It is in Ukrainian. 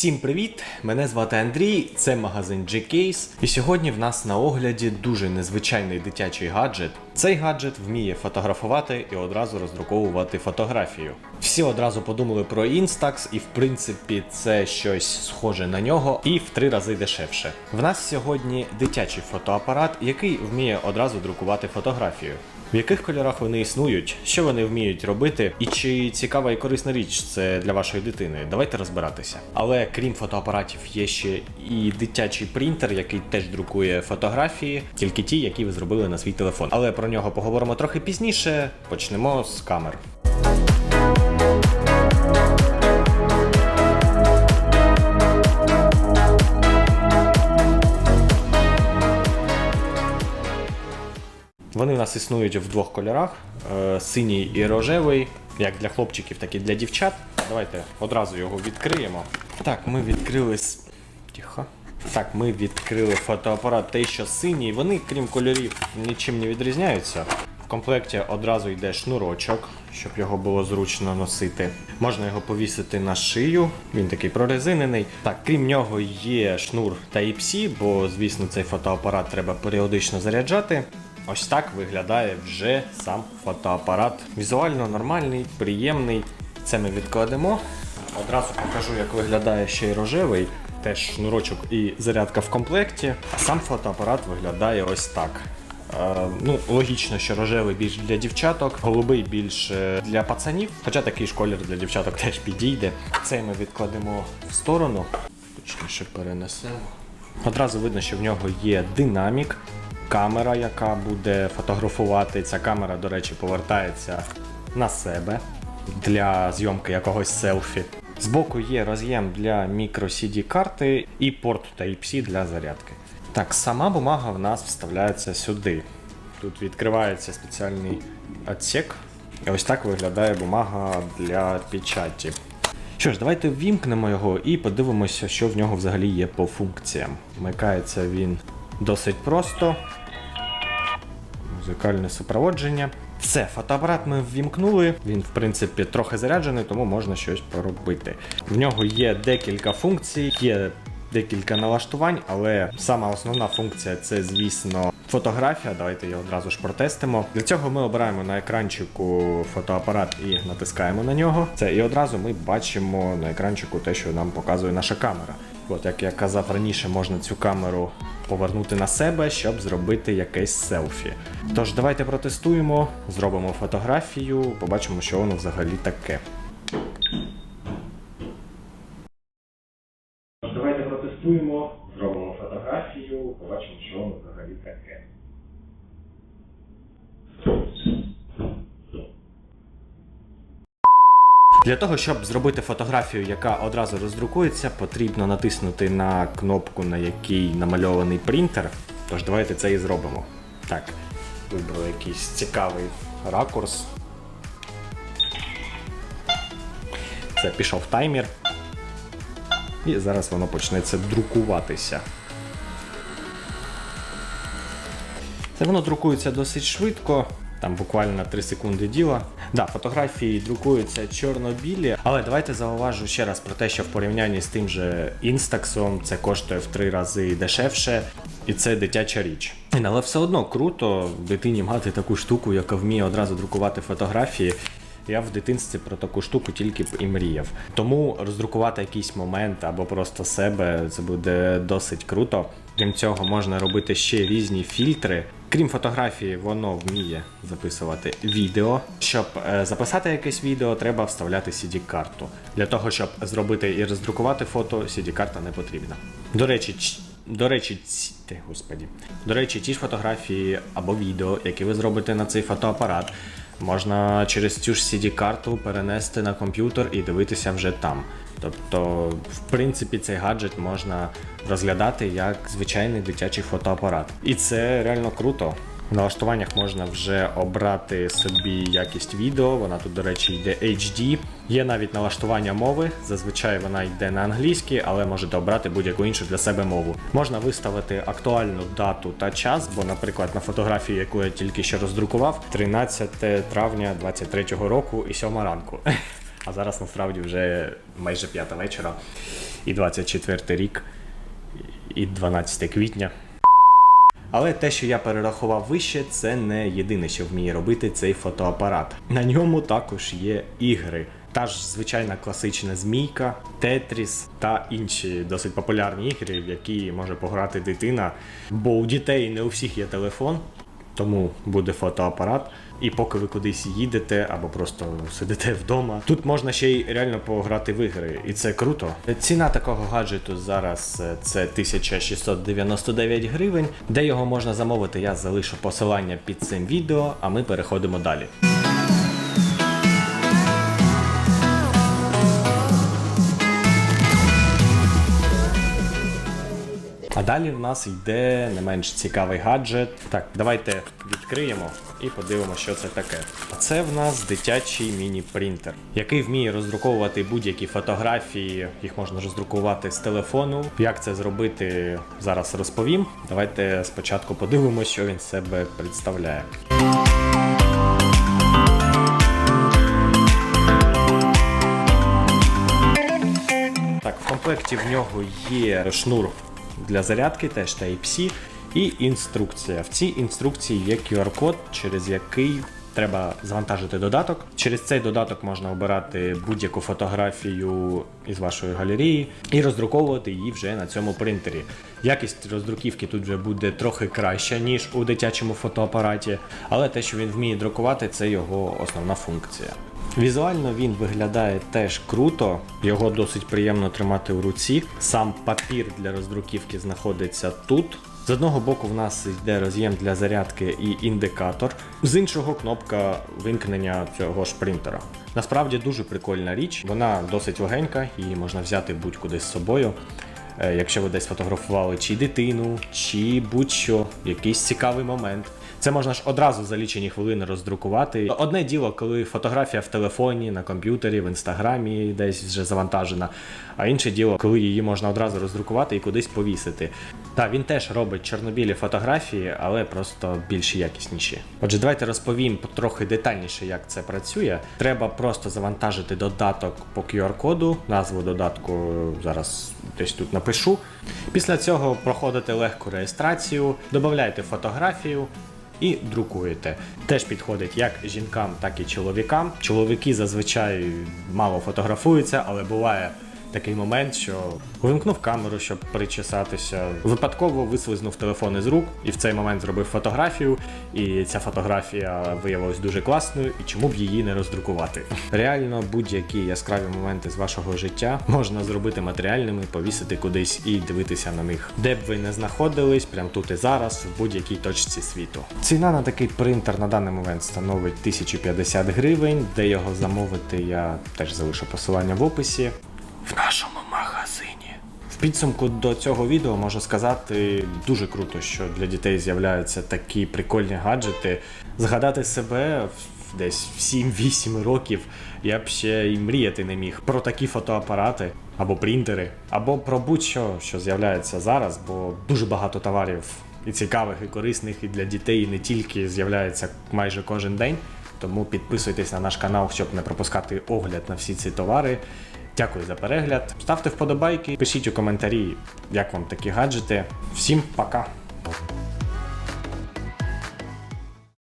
Всім привіт! Мене звати Андрій, це магазин G-Case. І сьогодні в нас на огляді дуже незвичайний дитячий гаджет. Цей гаджет вміє фотографувати і одразу роздруковувати фотографію. Всі одразу подумали про Instax, і в принципі це щось схоже на нього і в три рази дешевше. В нас сьогодні дитячий фотоапарат, який вміє одразу друкувати фотографію. В яких кольорах вони існують, що вони вміють робити, і чи цікава і корисна річ це для вашої дитини? Давайте розбиратися. Але крім фотоапаратів, є ще і дитячий принтер, який теж друкує фотографії, тільки ті, які ви зробили на свій телефон. Але про нього поговоримо трохи пізніше. Почнемо з камер. Вони у нас існують в двох кольорах: е, синій і рожевий, як для хлопчиків, так і для дівчат. Давайте одразу його відкриємо. Так, ми відкрили. Тихо. Так, ми відкрили фотоапарат той, що синій. Вони, крім кольорів, нічим не відрізняються. В комплекті одразу йде шнурочок, щоб його було зручно носити. Можна його повісити на шию, він такий прорезинений. Так, крім нього є шнур Type-C, бо, звісно, цей фотоапарат треба періодично заряджати. Ось так виглядає вже сам фотоапарат. Візуально нормальний, приємний. Це ми відкладемо. Одразу покажу, як виглядає ще й рожевий. Теж шнурочок і зарядка в комплекті. А сам фотоапарат виглядає ось так. Е, ну, логічно, що рожевий більш для дівчаток, голубий більш для пацанів, хоча такий ж колір для дівчаток теж підійде. Цей ми відкладемо в сторону, точніше перенесемо. Одразу видно, що в нього є динамік, камера, яка буде фотографувати. Ця камера, до речі, повертається на себе для зйомки якогось селфі. Збоку є роз'єм для micro CD карти і порт Type-C для зарядки. Так, сама бумага в нас вставляється сюди. Тут відкривається спеціальний отсек. І ось так виглядає бумага для печаті. Що ж, давайте ввімкнемо його і подивимося, що в нього взагалі є по функціям. Вмикається він досить просто. Музикальне супроводження. Все, фотоапарат ми ввімкнули. Він, в принципі, трохи заряджений, тому можна щось поробити. В нього є декілька функцій, є декілька налаштувань, але сама основна функція це, звісно, фотографія. Давайте її одразу ж протестимо. Для цього ми обираємо на екранчику фотоапарат і натискаємо на нього. Це і одразу ми бачимо на екранчику те, що нам показує наша камера. От, як я казав раніше, можна цю камеру повернути на себе, щоб зробити якесь селфі. Тож, давайте протестуємо, зробимо фотографію, побачимо, що воно взагалі таке. Давайте протестуємо, зробимо фотографію, побачимо, що воно взагалі таке. Для того, щоб зробити фотографію, яка одразу роздрукується, потрібно натиснути на кнопку, на якій намальований принтер. Тож давайте це і зробимо. Так, вибрали якийсь цікавий ракурс. Це пішов таймер. І зараз воно почнеться друкуватися. Це воно друкується досить швидко, там буквально 3 секунди діла. Да, фотографії друкуються чорно-білі, але давайте зауважу ще раз про те, що в порівнянні з тим же інстаксом це коштує в три рази дешевше, і це дитяча річ. Але все одно круто дитині мати таку штуку, яка вміє одразу друкувати фотографії. Я в дитинстві про таку штуку тільки б і мріяв. Тому роздрукувати якийсь момент або просто себе це буде досить круто. Крім цього, можна робити ще різні фільтри. Крім фотографії, воно вміє записувати відео. Щоб е, записати якесь відео, треба вставляти CD-карту. Для того, щоб зробити і роздрукувати фото, CD-карта не потрібна. До речі, до речі, ці... Господі. До речі, ті ж фотографії або відео, які ви зробите на цей фотоапарат, можна через цю ж CD-карту перенести на комп'ютер і дивитися вже там. Тобто, в принципі, цей гаджет можна розглядати як звичайний дитячий фотоапарат. І це реально круто. В налаштуваннях можна вже обрати собі якість відео. Вона тут, до речі, йде HD. Є навіть налаштування мови. Зазвичай вона йде на англійській, але можете обрати будь-яку іншу для себе мову. Можна виставити актуальну дату та час, бо, наприклад, на фотографії, яку я тільки що роздрукував, 13 травня 23-го року і 7 ранку. А зараз насправді вже майже 5 вечора, і 24 рік, і 12 квітня. Але те, що я перерахував вище, це не єдине, що вміє робити цей фотоапарат. На ньому також є ігри. Та ж звичайна класична змійка, Тетріс та інші досить популярні ігри, в які може пограти дитина. Бо у дітей не у всіх є телефон, тому буде фотоапарат. І поки ви кудись їдете або просто сидите вдома, тут можна ще й реально пограти в ігри, і це круто. Ціна такого гаджету зараз е, це 1699 гривень. Де його можна замовити, я залишу посилання під цим відео, а ми переходимо далі. А далі в нас йде не менш цікавий гаджет. Так, давайте відкриємо і подивимося, що це таке. Це в нас дитячий міні-принтер, який вміє роздруковувати будь-які фотографії. Їх можна роздрукувати з телефону. Як це зробити, зараз розповім. Давайте спочатку подивимося, що він себе представляє. Так, в комплекті в нього є шнур для зарядки, теж Type-C, і інструкція. В цій інструкції є QR-код, через який треба завантажити додаток. Через цей додаток можна обирати будь-яку фотографію із вашої галереї і роздруковувати її вже на цьому принтері. Якість роздруківки тут вже буде трохи краща, ніж у дитячому фотоапараті, але те, що він вміє друкувати, це його основна функція. Візуально він виглядає теж круто, його досить приємно тримати у руці. Сам папір для роздруківки знаходиться тут. З одного боку в нас йде роз'єм для зарядки і індикатор, з іншого кнопка вимкнення цього ж принтера. Насправді дуже прикольна річ, вона досить легенька, її можна взяти будь-куди з собою. Е, Якщо ви десь фотографували чи дитину, чи будь-що, якийсь цікавий момент. Це можна ж одразу за лічені хвилини роздрукувати. Одне діло, коли фотографія в телефоні, на комп'ютері, в інстаграмі десь вже завантажена. А інше діло, коли її можна одразу роздрукувати і кудись повісити. Так, він теж робить чорнобілі фотографії, але просто більш якісніші. Отже, давайте розповім трохи детальніше, як це працює. Треба просто завантажити додаток по QR-коду, назву додатку зараз десь тут напишу. Після цього проходите легку реєстрацію, додаєте фотографію. І друкуєте. Теж підходить як жінкам, так і чоловікам. Чоловіки зазвичай мало фотографуються, але буває такий момент, що увімкнув камеру, щоб причесатися. Випадково вислизнув телефон із рук і в цей момент зробив фотографію. І ця фотографія виявилась дуже класною, і чому б її не роздрукувати? Реально, будь-які яскраві моменти з вашого життя можна зробити матеріальними, повісити кудись і дивитися на них. Де б ви не знаходились, прямо тут і зараз, в будь-якій точці світу. Ціна на такий принтер на даний момент становить 1050 гривень. Де його замовити, я теж залишу посилання в описі. В нашому магазині. В підсумку до цього відео можу сказати дуже круто, що для дітей з'являються такі прикольні гаджети. Згадати себе десь в 7-8 років я б ще й мріяти не міг про такі фотоапарати або принтери, або про будь-що, що з'являється зараз, бо дуже багато товарів і цікавих, і корисних, і для дітей, і не тільки з'являється майже кожен день. Тому підписуйтесь на наш канал, щоб не пропускати огляд на всі ці товари. Дякую за перегляд. Ставте вподобайки, пишіть у коментарі, як вам такі гаджети. Всім пока!